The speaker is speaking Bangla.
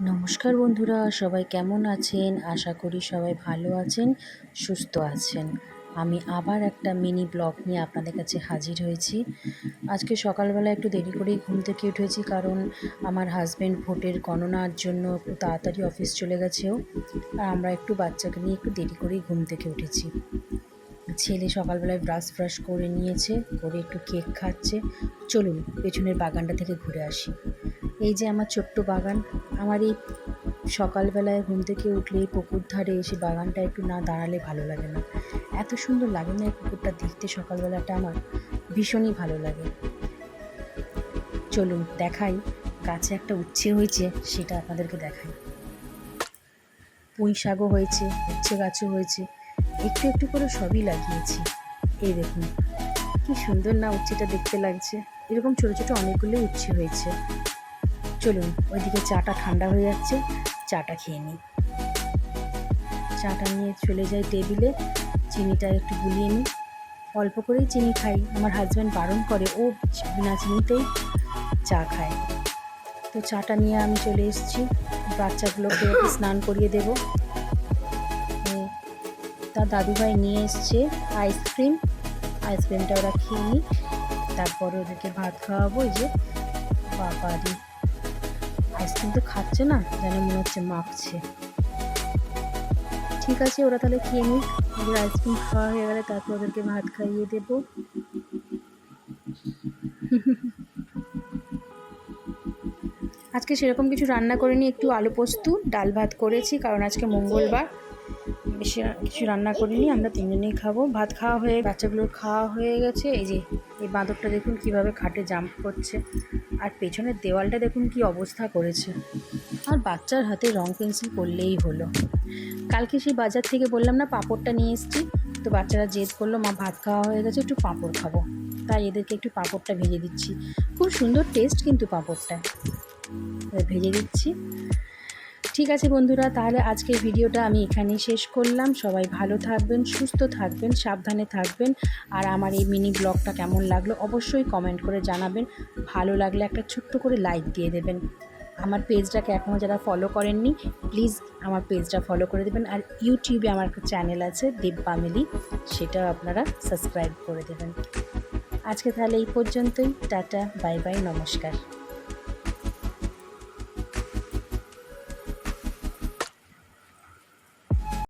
নমস্কার বন্ধুরা, সবাই কেমন আছেন? আশা করি সবাই ভালো আছেন, সুস্থ আছেন। আমি আবার একটা মিনি ব্লগ নিয়ে আপনাদের কাছে হাজির হয়েছি। আজকে সকালবেলা একটু দেরি করেই ঘুম থেকে উঠেছি কারণ আমার হাজব্যান্ড ভোটের গণনার জন্য একটু তাড়াতাড়ি অফিস চলে গেছেও। আর আমরা একটু বাচ্চাকে নিয়ে একটু দেরি করেই ঘুম থেকে উঠেছি। ছেলে সকালবেলায় ব্রাশ ফ্রাশ করে নিয়েছে, করে একটু কেক খাচ্ছে। চলুন, পেছনের বাগানটা থেকে ঘুরে আসি। এই যে আমার ছোট্ট বাগান, আমার এই সকালবেলায় ঘুম থেকে উঠলে এই পুকুর ধারে এসে বাগানটা একটু না দাঁড়ালে ভালো লাগে না। এত সুন্দর লাগে না এই পুকুরটা দেখতে সকালবেলাটা আমার, ভীষণই ভালো লাগে। চলুন, দেখাই। গাছে একটা উচ্ছে হয়েছে, সেটা আপনাদেরকে দেখাই। পুঁই শাকও হয়েছে, উচ্ছে গাছও হয়েছে। একটু একটু করে সবই লাগিয়েছি। এই দেখুন, কি সুন্দর না উচ্ছেটা দেখতে লাগছে। এরকম ছোটো ছোটো অনেকগুলোই উচ্ছে হয়েছে। চলুন, ওইদিকে চাটা ঠান্ডা হয়ে যাচ্ছে, চাটা খেয়ে নিই। চাটা নিয়ে চলে যাই টেবিলে, চিনিটা একটু গুলিয়ে নিই। অল্প করেই চিনি খাই। আমার হাজব্যান্ড বারণ করে, ও, বিনা চিনিতেই চা খায়। তো চাটা নিয়ে আমি চলে এসেছি। বাচ্চাগুলোকে স্নান করিয়ে দেবো। তার দাদুভাই নিয়ে এসছে আইসক্রিম। আইসক্রিমটা ওরা খেয়ে নিই তারপরে ওদেরকে ভাত খাওয়াবো এই যে বাবারি। আইসক্রিম তো খাচ্ছে না, যেন মনে হচ্ছে মাখছে। ঠিক আছে, ওরা তাহলে খেয়ে নিক। ওদের আইসক্রিম খাওয়া হয়ে গেলে তারপর ওদেরকে ভাত খাইয়ে দেবো। আজকে সেরকম কিছু রান্না করিনি, একটু আলু পোস্ত, ডাল ভাত করেছি, কারণ আজকে মঙ্গলবার। বেশি কিছু রান্না করিনি, আমরা তিনজনেই খাব। ভাত খাওয়া হয়ে, বাচ্চাগুলোর খাওয়া হয়ে গেছে। এই যে, এই বাঁদরটা দেখুন কীভাবে খাটে জাম্প করছে। আর পেছনের দেওয়ালটা দেখুন কি অবস্থা করেছে। আর বাচ্চার হাতে রং পেন্সিল করলেই হলো। কালকে সেই বাজার থেকে বললাম, না, পাঁপড়টা নিয়ে এসেছি। তো বাচ্চারা জেদ করল, মা, ভাত খাওয়া হয়ে গেছে, একটু পাঁপড় খাব। তাই এদেরকে একটু পাঁপড়টা ভেজে দিচ্ছি। খুব সুন্দর টেস্ট কিন্তু পাঁপড়টা ভেজে দিচ্ছি। ঠিক আছে বন্ধুরা, তাহলে আজকের ভিডিওটা আমি এখানেই শেষ করলাম। সবাই ভালো থাকবেন, সুস্থ থাকবেন, সাবধানে থাকবেন। আর আমার এই মিনি ব্লগটা কেমন লাগল অবশ্যই কমেন্ট করে জানাবেন। ভালো লাগলে একটা ছোট্ট করে লাইক দিয়ে দেবেন। আমার পেজটাকে এখনও যারা ফলো করেননি প্লিজ আমার পেজটা ফলো করে দেবেন। আর ইউটিউবে আমার একটা চ্যানেল আছে, দেব ফ্যামিলি সেটাও আপনারা সাবস্ক্রাইব করে দেবেন। আজকে তাহলে এই পর্যন্তই। টাটা বাই বাই নমস্কার।